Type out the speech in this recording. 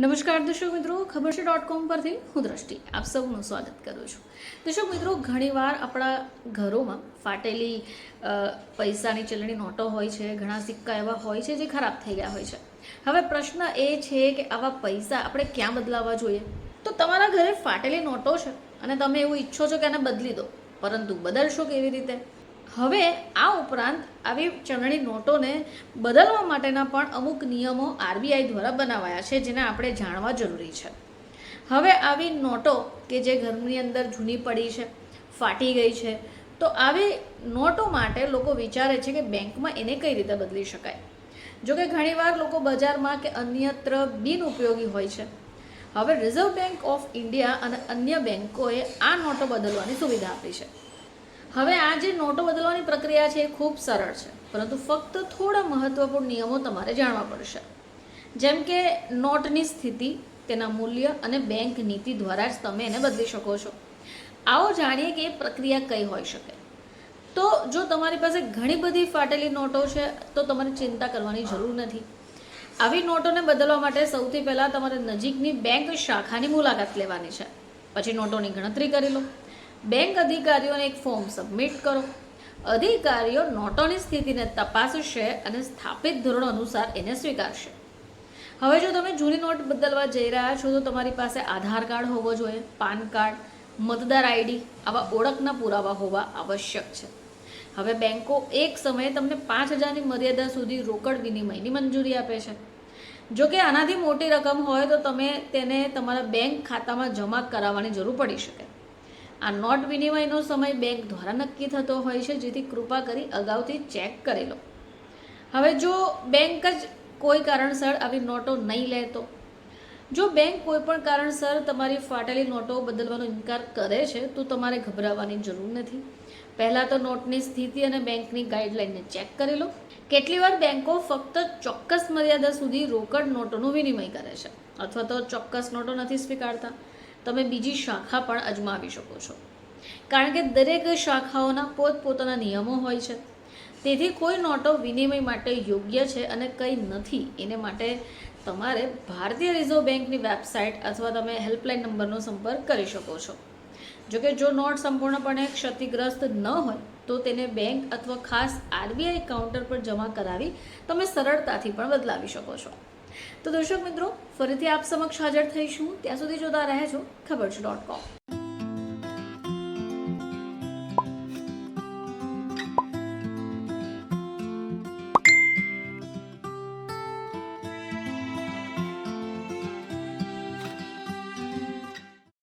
નમસ્કાર દર્શક મિત્રો, ખબર છે ડોટ કોમ પરથી હું દ્રષ્ટિ. આપ સૌનું સ્વાગત કરું છું. દર્શક મિત્રો, ઘણીવાર આપણા ઘરોમાં ફાટેલી પૈસાની ચલણી નોટો હોય છે, ઘણા સિક્કા એવા હોય છે જે ખરાબ થઈ ગયા હોય છે. હવે પ્રશ્ન એ છે કે આવા પૈસા આપણે ક્યાં બદલાવવા જોઈએ? તો તમારા ઘરે ફાટેલી નોટો છે અને તમે એવું ઈચ્છો છો કે આને બદલી દો. પરંતુ બદલશો કેવી રીતે? હવે આ ઉપરાંત આવી ચલણી નોટોને બદલવા માટેના પણ અમુક નિયમો આરબીઆઈ દ્વારા બનાવાયા છે, જેને આપણે જાણવા જરૂરી છે. હવે આવી નોટો કે જે ઘરની અંદર જૂની પડી છે, ફાટી ગઈ છે, તો આવી નોટો માટે લોકો વિચારે છે કે બેંકમાં એને કઈ રીતે બદલી શકાય. જોકે ઘણીવાર લોકો બજારમાં કે અન્યત્ર બિનઉપયોગી હોય છે. હવે રિઝર્વ બેંક ઓફ ઇન્ડિયા અને અન્ય બેન્કોએ આ નોટો બદલવાની સુવિધા આપી છે. હવે આ જે નોટો બદલવાની પ્રક્રિયા છે એ ખૂબ સરળ છે. પરંતુ ફક્ત થોડા મહત્વપૂર્ણ નિયમો તમારે જાણવા પડશે. જેમ કે નોટની સ્થિતિ, તેના મૂલ્ય અને બેંક નીતિ દ્વારા જ તમે એને બદલી શકો છો. આવો જાણીએ કે એ પ્રક્રિયા કઈ હોઈ શકે. તો જો તમારી પાસે ઘણી બધી ફાટેલી નોટો છે, તો તમારે ચિંતા કરવાની જરૂર નથી. આવી નોટોને બદલવા માટે સૌથી પહેલાં તમારે નજીકની બેંક શાખાની મુલાકાત લેવાની છે. પછી નોટોની ગણતરી કરી લો. બેંક અધિકારીઓને એક ફોર્મ સબમિટ કરો. અધિકારીઓ નોટોની સ્થિતિને તપાસશે અને સ્થાપિત ધોરણો અનુસાર એને સ્વીકારશે. હવે જો તમે જૂની નોટ બદલવા જઈ રહ્યા છો, તો તમારી પાસે આધાર કાર્ડ હોવો જોઈએ, પાન કાર્ડ, મતદાર આઈડી આવા ઓળખના પુરાવા હોવા આવશ્યક છે. હવે બેંકો એક સમયે તમને પાંચ હજારની મર્યાદા સુધી રોકડ વિનિમયની મંજૂરી આપે છે. જો કે આનાથી મોટી રકમ હોય, તો તમે તેને તમારા બેંક ખાતામાં જમા કરાવવાની જરૂર પડી શકે. આ નોટ વિનિમયનો સમય બેંક દ્વારા નક્કી થતો હોય છે, જેથી કૃપા કરી અગાઉથી ચેક કરી લો. હવે જો બેંક જ કોઈ કારણસર આવી નોટો નહીં લે તો જો બેંક કોઈ પણ કારણસર તમારી ફાટેલી નોટો બદલવાનો ઇનકાર કરે છે, તો તમારે ગભરાવાની જરૂર નથી. પહેલાં તો નોટની સ્થિતિ અને બેંકની ગાઈડલાઇનને ચેક કરી લો. કેટલી વાર બેંકો ફક્ત ચોક્કસ મર્યાદા સુધી રોકડ નોટોનું વિનિમય કરે છે, અથવા તો ચોક્કસ નોટો નથી સ્વીકારતા. તમે બીજી શાખા પણ અજમાવી શકો છો. કારણ કે દરેક શાખાઓના પોતપોતાના નિયમો હોય છે. તેથી કોઈ નોટો વિનિમય માટે યોગ્ય છે અને કંઈ નથી. એને માટે તમારે ભારતીય રિઝર્વ બેંકની વેબસાઇટ અથવા તમે હેલ્પલાઇન નંબરનો સંપર્ક કરી શકો છો. જોકે જો નોટ સંપૂર્ણપણે ક્ષતિગ્રસ્ત ન હોય, તો તેને બેંક અથવા ખાસ આરબીઆઈ કાઉન્ટર પર જમા કરાવી તમે સરળતાથી પણ બદલાવી શકો છો. તો દર્શક મિત્રો, ફરીથી આપ સમક્ષ હાજર થઈશું. ત્યાં સુધી જોતા રહેજો. ખબર છે ડોટ કોમ